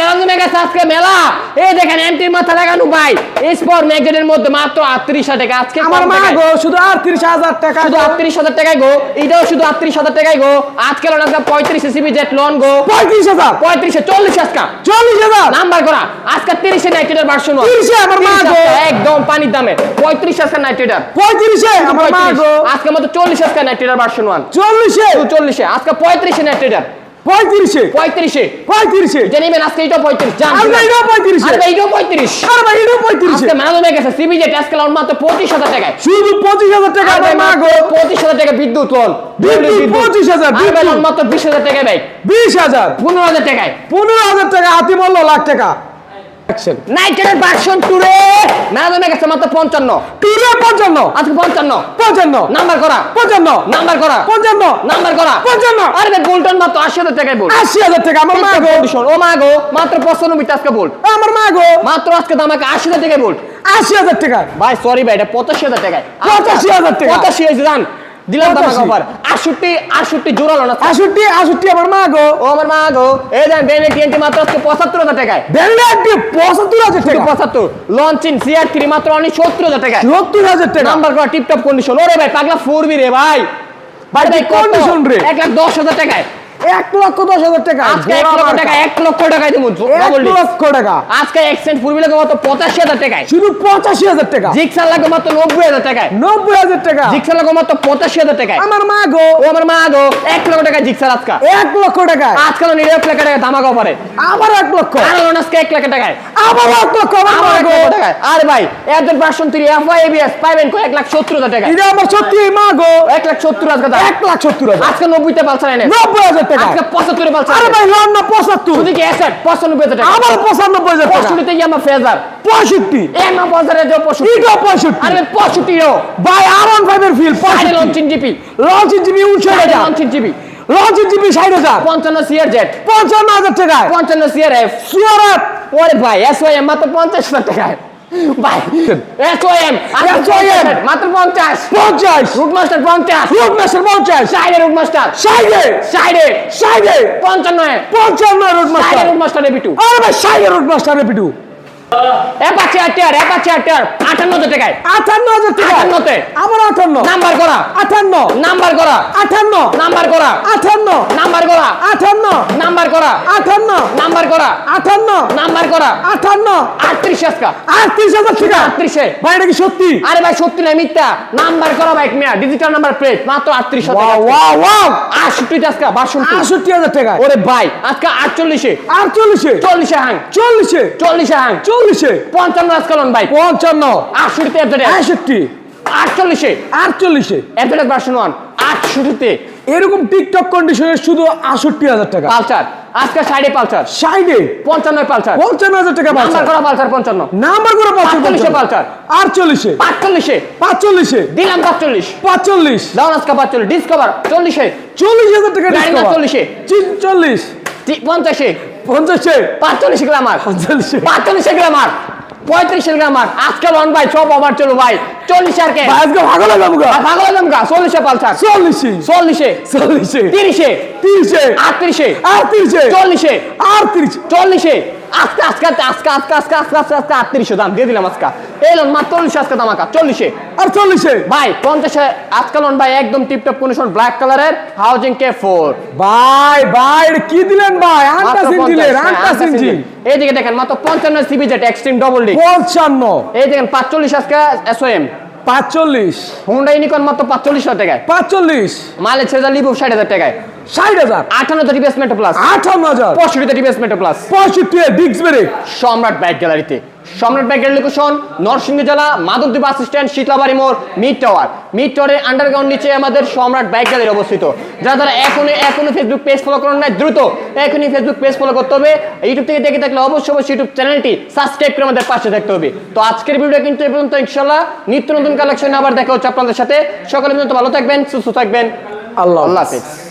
মেলা জমে গেছে আজকে মেলা। এই দেখেন এমটির মাথা লাগানো ভাই। স্পোর্ট ম্যাগজেটের মধ্যে মাত্র আটত্রিশ হাজার টাকা। আজকে আমার মা গো শুধু আটত্রিশ হাজার টাকা শুধু আটত্রিশ হাজার টাকায় গো। এটাও শুধু আটত্রিশ হাজার টাকায় গো। আজকে লোন আজকে পঁয়ত্রিশ সিসিবি জেট লোন গো। পঁয়ত্রিশ হাজার? পঁয়ত্রিশে চল্লিশ আজকা। চল্লিশ হাজার? নাম্বার করা আজকে তিরিশে নাইট্রেটার ভার্সন 30 আমার মা গো। একদম পানির দামে। পঁয়ত্রিশ আজকে নাইট্রেটার পঁয়ত্রিশে আমার মা গো। আজকে মতো চল্লিশ আজকে নাইট্রেটার ভার্সন ওয়ান চল্লিশে? চল্লিশে। আজকে পঁয়ত্রিশে নাইট্রেটার পঁয়ত্রিশে। পঁয়ত্রিশে। পঁয়ত্রিশে। যে নেবেন আজকে পঁয়ত্রিশ। জান। আর এটাও পঁয়ত্রিশে। আর ভাই এটাও পঁয়ত্রিশে। আজকে জমে গেছে। সিবিজে আজকে লোন মাত্র পঁচিশ হাজার টাকায়। শুধু পঁচিশ হাজার টাকা আর আমার মা গো। পঁচিশ হাজার টাকা বিদ্যুৎ লোন বিদ্যুৎ 25,000, আর বিদ্যুৎ। মাত্র বিশ হাজার টাকায় ভাই। বিশ হাজার। পনেরো হাজার টাকায়। পনেরো হাজার টাকা হাতি মূল্য লাখ টাকা। অ্যাকশন নাইটের ভার্সন টুরে। ম্যারাডোনা গেছে মাত্র 55 টুরে 55 আজকে 55 55 নাম্বার করা। 55 নাম্বার করা। 55 নাম্বার করা। 55 আরে বোল্টন মাত্র 80000 টাকায় বোল্ট 80000 টাকা আমার মা গো ও মা গো মাত্র 95 টাকা বোল্ট আমার মা গো মাত্র আজকে দামাকে 80000 টাকায় বোল্ট 80000 দিলাম ধামাকা অফার 68 68 জোড়া লনা 68 68 আমার মা গো ও আমার মা গো এই দেন বেনে টিএনটি মাত্র আজকে 75000 টাকায়। বেনে টি 75000 টাকা? 75 লঞ্চিন সিআর 3 মাত্র অনেক 70000 টাকায়। 70000 টাকা? নাম্বার করা টিপটপ কন্ডিশন ওরে ভাই পাগলা 4 রে ভাই। ভাই কন্ডিশন রে? 1 লাখ 10000 টাকায়। এক লক্ষ দশ হাজার টাকা। আজকে এক লক্ষ টাকা এক লক্ষ টাকায় দেবো এক লক্ষ টাকা। আজকে এক্সচেঞ্জ পূর্বী লাগে মাত্র পঁচাশি হাজার টাকায়। শুধু পঁচাশি হাজার টাকা। জিক্সার লাগে মাত্র নব্বই হাজার টাকায়। নব্বই হাজার টাকা। জিক্সার লাগে মাত্র পঁচাশি হাজার টাকায়। আমার মা গো। ও আমার মা গো এক লক্ষ টাকা জিক্সার আজকে। এক লক্ষ টাকা আজকাল নিরাপ লাখ টাকা দামাকা পারে আবার এক লক্ষ। আর আজকে এক লাখ টাকায়। আবার এক লক্ষ আমার গো। টাকায়। আর ভাই এদের version three F I ABS পাইবেন কো এক লাখ সত্তর হাজার টাকায়। এটা আমার সত্যি মা গো। এক লাখ সত্তর হাজার টাকা এক লাখ সত্তর হাজার। আজকে নব্বইতে পালসার এনে। নব্বই হাজার টাকা আজকে 75 বলছে আরে ভাই লন না 75 তুমি কি 61 95 টাকা। আবার 95 টাকা। 65 তে ইয়ামা ফেজার 65 এ না বাজারে যে 65 এটা 65 আরে 65 ও। ভাই আরন ফাইবার ফিল 65 লঞ্চ জিপি লঞ্চ জিপি 59 টাকা launch GP launch GP 60 55 CR Z 55 টাকা 55 সিআর এফ সিআর এফ ওরে ভাই এসওএম মাত্র 50 টাকা ভাই এসওএম আর এসওএম মাত্র 50 50 রুট মাস্টার 50 রুট মাস্টার 50 সাইডে রুট মাস্টার। সাইডে। সাইডে। সাইডে। 55 55 রুট মাস্টার। সাইডে রুট মাস্টার এ বিটু আরে ভাই সাইডে রুট মাস্টার এ বিটু অ্যাপাচি আটার অ্যাপাচি আটার। আটান্ন হাজার টাকায়। আটান্ন হাজার টাকা আটান্নতে। আবার আটান্ন। নাম্বার করা। আটান্ন। নাম্বার করা। আটান্ন। নাম্বার করা। আটান্ন। নাম্বার করা। আটান্ন। নাম্বার করা। আটান্ন। নাম্বার করা। আটান্ন। নাম্বার করা। আটান্ন। আটত্রিশ আজকা। আটত্রিশ হাজার টাকা। আটত্রিশে। ভাই এটা কি সত্যি? আরে ভাই সত্যি না মিথ্যা। নাম্বার করা বাইক মেয়া ডিজিটাল নাম্বার প্লেট মাত্র আটত্রিশ ওয়াও ওয়াও ওয়াও। আটষট্টি আজকা বাষট্টি। আটষট্টি হাজার টাকা ওরে ভাই আজকে আটচল্লিশে। আটচল্লিশে। চল্লিশে হাং। চল্লিশে। চল্লিশে হাং। চল্লিশে পঞ্চান্ন আজকালন ভাই পঞ্চান্ন। আটষট্টিতে এফজেড আটষট্টি। আটচল্লিশে। আটচল্লিশে। এফজেড ভার্সন ওয়ান আটষট্টিতে। এরকম টিকটক কন্ডিশনে শুধু আষট্টি হাজার টাকা। পালসার। আজকে সাইডে পালসার। সাইডে পঞ্চান্ন পালসার। পঞ্চান্ন হাজার টাকা নাম্বার করা পালসার পঞ্চান্ন। নাম্বার করে পাচ্ছেন পাঁচচল্লিশে পালসার। আটচল্লিশে। আটচল্লিশে পাঁচচল্লিশে। দিলাম পাঁচচল্লিশ। পাঁচচল্লিশ। দাউন আজকে পাঁচচল্লিশ। ডিসকভার চল্লিশে। চল্লিশ হাজার টাকা চল্লিশে। চল্লিশ। পঞ্চাশে। পঞ্চাশে পাঁচচল্লিশে গ্রামার। পঞ্চাশে পাঁচচল্লিশে গ্রামার। পঁয়ত্রিশের গ্রামার। আজকে লন ভাই সব আবার চলো ভাই। চল্লিশে আর কে? আজকে ভালো লাগলাম গা আর পাগল হলাম গা চল্লিশে পালসার চল্লিশে। চল্লিশে। চল্লিশে। তিরিশে। তিরিশে। আটত্রিশে। আটত্রিশে। চল্লিশে। আটত্রিশে। চল্লিশে। আজকে আজকে আজকে আজকে আজকে আজকে আজকে আজকে আজকে দাম দিয়ে দিলাম আজকে। এই লোন মাত্র চল্লিশে আজকে দাম চল্লিশে। আর চল্লিশে? ভাই পঞ্চাশে আজকে লোন ভাই একদম টিপটপ কন্ডিশন ব্ল্যাক কালারের হাউজিং কে ফোর ভাই ভাই কি দিলেন ভাই? আনটা দিলেন 50, হ্যাঁ, আনটা সিনজি। এইদিকে দেখেন মাত্র পঞ্চান্ন CB Z Xtreme double D পঞ্চান্ন। এই দেখেন পাঁচচল্লিশ আজকে এসওএম পাঁচচল্লিশ। হুন্ডা ইউনিকন মাত্র পাঁচচল্লিশ হাজার টাকায়। পাঁচচল্লিশ। মাইলেজ ছেড়ে লিবু ষাট হাজার টাকায়। ষাট হাজার। আটান্নতে রিপ্লেসমেন্ট প্লাস আঠান্ন হাজার। পঁয়ষট্টিতে রিপ্লেসমেন্ট প্লাস পঁয়ষট্টি ডিক্স ব্রেক সম্রাট বাইক গ্যালারিতে সম্রাট গ্যালারি লোকেশন নরসিংদী জেলা মাধবদ্বীপ বাস স্ট্যান্ড শীতলাবাড়ি মোড় মিড টাওয়ার। মিড টাওয়ারের আন্ডারগ্রাউন্ড নিচে আমাদের সম্রাট বাইক গ্যালারি অবস্থিত। যারা যারা এখনই এখনই ফেসবুক পেজ ফলো করেন না দ্রুত এখনই ফেসবুক পেজ ফলো করতে হবে। ইউটিউব থেকে দেখে থাকলে অবশ্যই অবশ্যই ইউটিউব চ্যানেলটি সাবস্ক্রাইব করে আমাদের পাশে থাকতে হবে। তো আজকের ভিডিও কিন্তু এ পর্যন্ত ইনশাল্লাহ নিত্য নতুন কালেকশন আবার দেখা হচ্ছে আপনাদের সাথে। সকলে পর্যন্ত ভালো থাকবেন সুস্থ থাকবেন। আল্লাহ আল্লাহ হাফেজ।